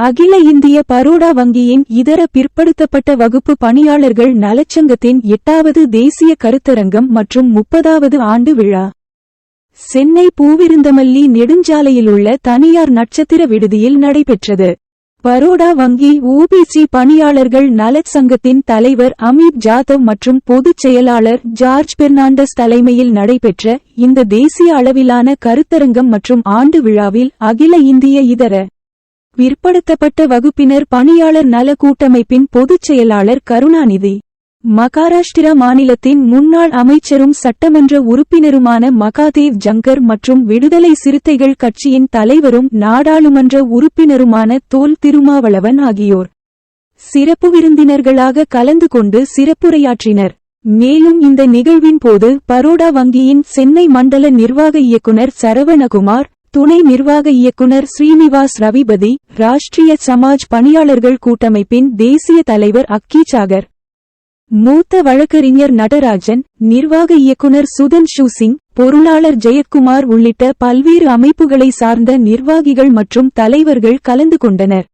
அகில இந்திய பரோடா வங்கியின் இதர பிற்படுத்தப்பட்ட வகுப்பு பணியாளர்கள் நலச்சங்கத்தின் எட்டாவது தேசிய கருத்தரங்கம் மற்றும் முப்பதாவது ஆண்டு விழா. சென்னை பூவிருந்தமல்லி நெடுஞ்சாலையிலுள்ள தனியார் நட்சத்திர விடுதியில் நடைபெற்றது. பரோடா வங்கி ஓபிசி பணியாளர்கள் நலச் சங்கத்தின் தலைவர் அமித் ஜாதவ் மற்றும் பொதுச் செயலாளர் ஜார்ஜ் பெர்னாண்டஸ் தலைமையில் நடைபெற்ற இந்த தேசிய அளவிலான கருத்தரங்கம் மற்றும் ஆண்டு விழாவில் அகில இந்திய இதர பிற்படுத்தப்பட்ட வகுப்பினர் பணியாளர் நல கூட்டமைப்பின் பொதுச் செயலாளர் கருணாநிதி. மகாராஷ்டிரா மாநிலத்தின் முன்னாள் அமைச்சரும் சட்டமன்ற உறுப்பினருமான மகாதேவ் ஜங்கர் மற்றும் விடுதலை சிறுத்தைகள் கட்சியின் தலைவரும் நாடாளுமன்ற உறுப்பினருமான தோல் திருமாவளவன் ஆகியோர். சிறப்பு விருந்தினர்களாக கலந்து கொண்டு சிறப்புரையாற்றினர். மேலும் இந்த நிகழ்வின் போது பரோடா வங்கியின் சென்னை மண்டல நிர்வாக இயக்குனர் சரவணகுமார் துணை நிர்வாக இயக்குனர் ஸ்ரீனிவாஸ் ரவிபதி ராஷ்டிரிய சமாஜ் பணியாளர்கள் கூட்டமைப்பின் தேசிய தலைவர் அக்கி சாகர். மூத்த வழக்கறிஞர் நடராஜன் நிர்வாக இயக்குனர் சுதன் சிங் பொருளாளர் ஜெயக்குமார் உள்ளிட்ட பல்வேறு அமைப்புகளை சார்ந்த நிர்வாகிகள் மற்றும் தலைவர்கள் கலந்து கொண்டனர்.